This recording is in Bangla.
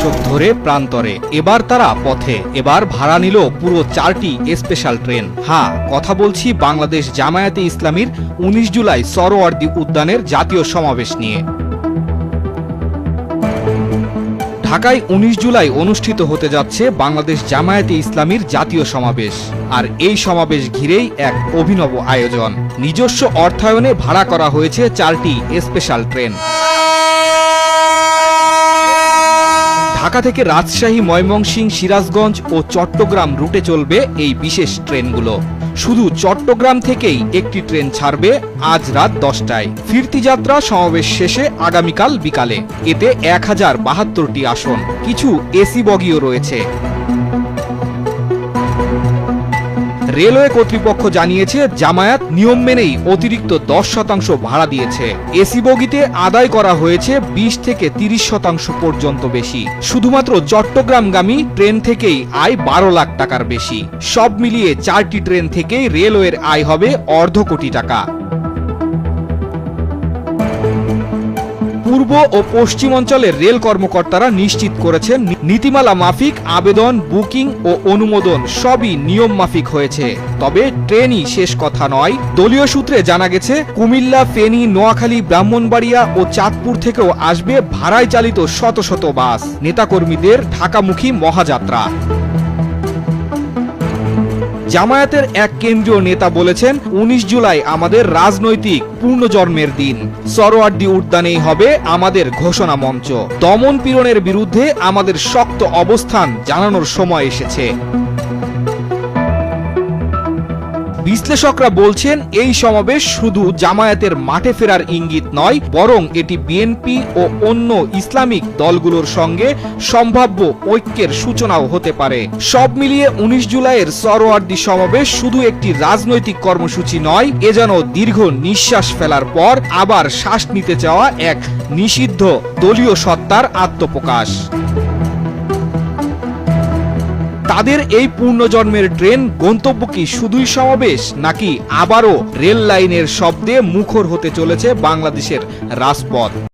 দশক ধরে প্রান্তরে। এবার তারা পথে। এবার ভাড়া নিল পুরো চারটি স্পেশাল ট্রেন। হ্যাঁ কথা বলছি বাংলাদেশ জামায়াতে ইসলামীর উনিশ জুলাই সরোয়ার্দী উদ্যানের জাতীয় সমাবেশ নিয়ে। ঢাকায় উনিশ জুলাই অনুষ্ঠিত হতে যাচ্ছে বাংলাদেশ জামায়াতে ইসলামীর জাতীয় সমাবেশ। আর এই সমাবেশ ঘিরেই এক অভিনব আয়োজন। নিজস্ব অর্থায়নে ভাড়া করা হয়েছে চারটি স্পেশাল ট্রেন। ঢাকা থেকে রাজশাহী ময়মনসিংহ সিরাজগঞ্জ ও চট্টগ্রাম রুটে চলবে এই বিশেষ ট্রেনগুলো। শুধু চট্টগ্রাম থেকেই একটি ট্রেন ছাড়বে আজ রাত দশটায়। ফিরতি যাত্রা সমাবেশ শেষে আগামীকাল বিকালে। এতে এক হাজার বাহাত্তরটি আসন, কিছু এসি বগিও রয়েছে। রেলওয়ে কর্তৃপক্ষ জানিয়েছে, জামায়াত নিয়ম মেনেই অতিরিক্ত দশ শতাংশ ভাড়া দিয়েছে। এসি বগিতে আদায় করা হয়েছে বিশ থেকে তিরিশ শতাংশ পর্যন্ত বেশি। শুধুমাত্র চট্টগ্রামগামী ট্রেন থেকেই আয় বারো লাখ টাকার বেশি। সব মিলিয়ে চারটি ট্রেন থেকেই রেলওয়ের আয় হবে অর্ধ কোটি টাকা। পূর্ব ও পশ্চিম অঞ্চলের রেল কর্মকর্তারা নিশ্চিত করেছেন, নীতিমালা মাফিক, আবেদন, বুকিং ও অনুমোদন সবই নিয়ম মাফিক হয়েছে। তবে ট্রেনই শেষ কথা নয়। দলীয় সূত্রে জানা গেছে, কুমিল্লা, ফেনী, নোয়াখালী, ব্রাহ্মণবাড়িয়া ও চাঁদপুর থেকেও আসবে ভাড়ায় চালিত শত শত বাস। নেতাকর্মীদের ঢাকামুখী মহাযাত্রা। জামায়াতের এক কেন্দ্রীয় নেতা বলেছেন, উনিশ জুলাই আমাদের রাজনৈতিক পূর্ণজন্মের দিন। সরোয়ার্ডি উদ্যানেই হবে আমাদের ঘোষণা মঞ্চ। দমন পীড়নের বিরুদ্ধে আমাদের শক্ত অবস্থান জানানোর সময় এসেছে। বিশ্লেষকরা বলছেন, এই সমাবেশ শুধু জামায়াতের মাঠে ফেরার ইঙ্গিত নয়, বরং এটি বিএনপি ও অন্য ইসলামিক দলগুলোর সঙ্গে সম্ভাব্য ঐক্যের সূচনাও হতে পারে। সব মিলিয়ে উনিশ জুলাইয়ের সরোয়ার্দী সমাবেশ শুধু একটি রাজনৈতিক কর্মসূচি নয়, এ যেন দীর্ঘ নিঃশ্বাস ফেলার পর আবার শ্বাস নিতে চাওয়া এক নিষিদ্ধ দলীয় সত্তার আত্মপ্রকাশ। তাদের এই পূর্ণজন্মের ট্রেন গন্তব্য কি শুধুই সমাবেশ, নাকি আবারও রেল লাইনের শব্দে মুখর হতে চলেছে বাংলাদেশের রাজপথ?